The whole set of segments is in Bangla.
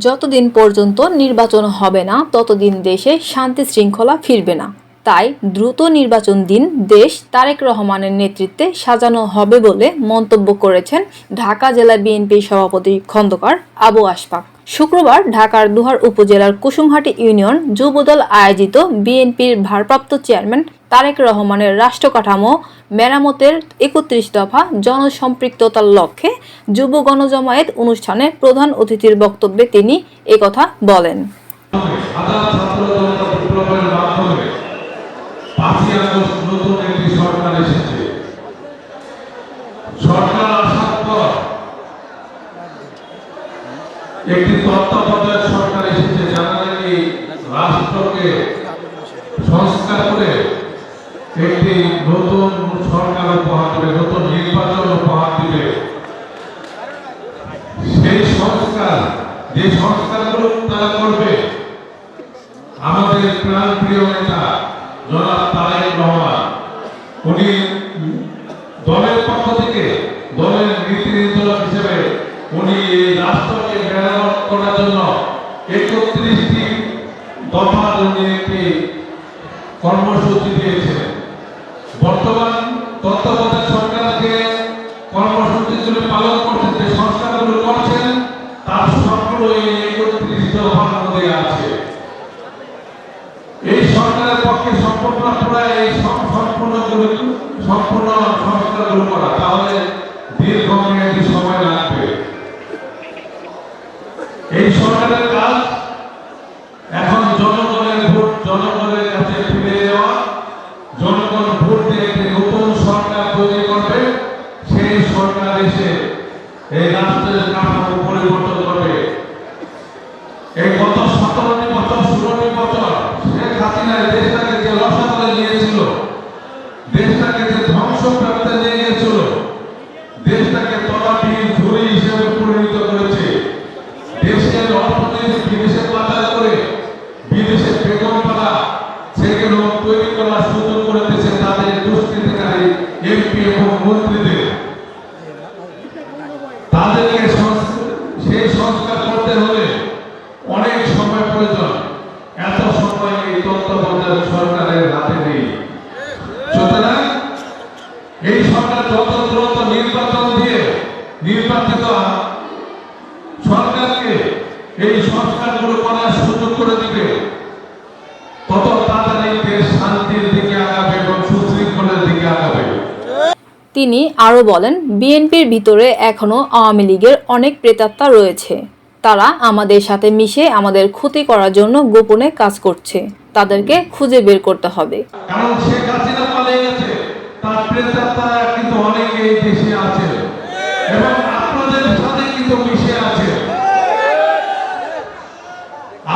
যতদিন পর্যন্ত নির্বাচন হবে না ততদিন দেশে শান্তি শৃঙ্খলা ফিরবে না। তাই দ্রুত নির্বাচন দিন দেশ তারেক রহমানের নেতৃত্বে সাজানো হবে বলে মন্তব্য করেছেন ঢাকা জেলা বিএনপির সভাপতি খন্দকার আবু আশফাক। শুক্রবার ঢাকার দুহার উপজেলার কুসুমহাটি ইউনিয়ন যুবদল আয়োজিত বিএনপির ভারপ্রাপ্ত চেয়ারম্যান তারেক রহমানের রাষ্ট্র কাঠামো মেরামতের একত্রিশ দফা জনসম্পৃক্ততার লক্ষ্যে যুব গণজমায়েত অনুষ্ঠানে প্রধান অতিথির বক্তব্যে তিনি একথা বলেন। নতুন একটি সরকার এসেছে। সরকার আসার পর একটি তত্ত্বাবধায়ক সরকার এসেছে, যারা নাকি রাষ্ট্রকে সংস্কার করে একটি নতুন সরকার উপহার দেবে, নতুন নির্বাচন উপহার দিবে। সেই সংস্কার, যে সংস্কারগুলো তারা করবে, আমাদের প্রাণ প্রিয় নেতা উনি দলের পক্ষ থেকে, দলের নীতি নির্ধারক হিসেবে উনি এই রাষ্ট্রকে মেরামত করার জন্য একত্রিশটি দফার উনি একটি কর্মসূচি দিয়েছেন। বর্তমান তত্ত্বাবধায়ক সরকার যে কর্মসূচিগুলো পালন করছেন যে সংস্কারগুলো করছেন, তার সবগুলো এই একত্রিশ দফার মধ্যে আছে। এই সরকারের পক্ষে সম্পূর্ণ প্রায় এই সম- সম্পূর্ণগুলো সম্পূর্ণ সংস্কারগুলো করা তাহলে দীর্ঘমেয়াদী সময় লাগবে এই সরকারের কাজ এখন জনগণের ভোট জনগণের কাছে ফিরে যাওয়া, জনগণ ভোট দিয়ে একটি নতুন করবে, সেই সরকার এসে এই রাষ্ট্রের কাঠামো পরিবর্তন সেগুলো তৈরি করার সুযোগ করে দিয়েছে তাদের দুষ্কৃতিকারী এমপি এবং মন্ত্রীদের। তাদেরকে সেই সংস্কার করতে হলে অনেক সময় প্রয়োজন। এত সময় এই তত্ত্বাবধায়ক সরকারের হাতে নেই। সুতরাং এই সরকার যত দ্রুত নির্বাচন দিয়ে নির্বাচিত সরকারকে এই সংস্কারগুলো করার সুযোগ করে দিবে। তিনি আরও বলেন, বিএনপির ভিতরে এখনও আওয়ামী লীগের অনেক প্রেতাত্মা রয়েছে। তারা আমাদের সাথে মিশে আমাদের ক্ষতি করার জন্য গোপনে কাজ করছে। তাদেরকে খুঁজে বের করতে হবে। কিন্তু অনেকে দেশে আছে। এবং আপনাদের সাথে কিন্তু মিশে আছে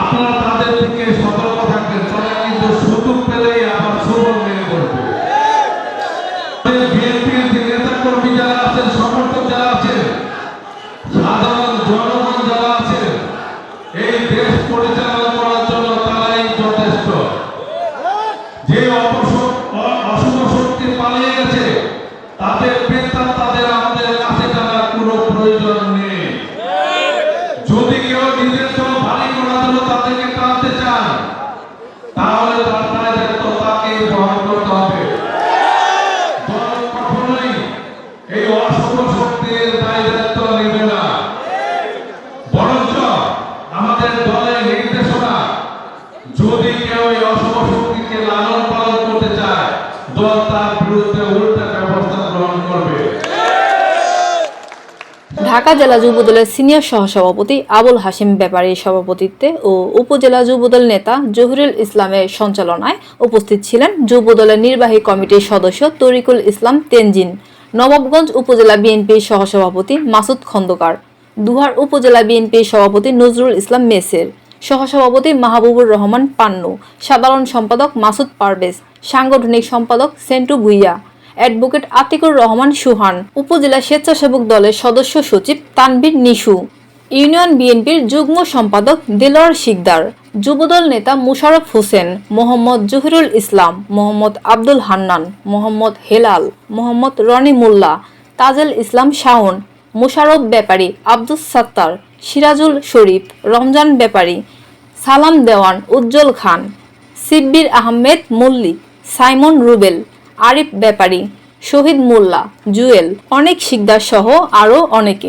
আপনারা তাদের থেকে সতর্ক থাকবেন তারা কিন্তু সুযোগ পেলেই আবার সুযোগ মেনে করবে বিএনপির যে নেতা কর্মী যারা আছেন, সমর্থক যারা আছেন, সাধারণ জনগণ যারা আছেন, এই দেশ পরিচালনা করার জন্য তারাই যথেষ্ট। যে অশুভ শক্তি পালিয়ে গেছে তাদের প্রেতার তাদের আমাদের কাছে টানার কোনো প্রয়োজন নেই। যদি কেউ নিজের জন্য ভারী করার জন্য তাদেরকে টানতে চান তাহলে তার দায়িত্ব তাকে বহন করতে হবে দল কখনোই এই অশুভ শক্তির দায়িত্ব নেবে না বরঞ্চ আমাদের দলের নির্দেশনা যদি কেউ এই অশুভ শক্তিকে লালন পালন করতে চায় দল তার বিরুদ্ধে উল্টা ব্যবস্থা গ্রহণ করবে ঢাকা জেলা যুবদলের সিনিয়র সহসভাপতি আবুল হাশিম ব্যাপারীর সভাপতিত্বে ও উপজেলা যুবদল নেতা জহিরুল ইসলামের সঞ্চালনায় উপস্থিত ছিলেন যুবদলের নির্বাহী কমিটির সদস্য তরিকুল ইসলাম তেনজিন। নবাবগঞ্জ উপজেলা বিএনপির সহসভাপতি মাসুদ খন্দকার, দুহার উপজেলা বিএনপির সভাপতি নজরুল ইসলাম মেসের, সহসভাপতি মাহবুবুর রহমান পান্নু, সাধারণ সম্পাদক মাসুদ পারভেজ, সাংগঠনিক সম্পাদক সেন্টু ভুইয়া, অ্যাডভোকেট আতিকুর রহমান সুহান, উপজেলা স্বেচ্ছাসেবক দলের সদস্য সচিব তানবীর নিশু, ইউনিয়ন বিএনপির যুগ্ম সম্পাদক দিলওয়ার শিকদার যুবদল নেতা মুশারফ হোসেন, মোহাম্মদ জহিরুল ইসলাম, মোহাম্মদ আব্দুল হান্নান, মোহাম্মদ হেলাল, মোহাম্মদ রনি মোল্লা, তাজেল ইসলাম শাওন, মুশারফ ব্যাপারী আব্দুস সাত্তার, সিরাজুল শরীফ, রমজান ব্যাপারী সালাম দেওয়ান উজ্জ্বল খান, সিব্বির আহমেদ মল্লিক, সাইমন রুবেল, আরিফ ব্যাপারী শহীদ মোল্লা, জুয়েল, অনেক শিকদার সহ আরও অনেকে।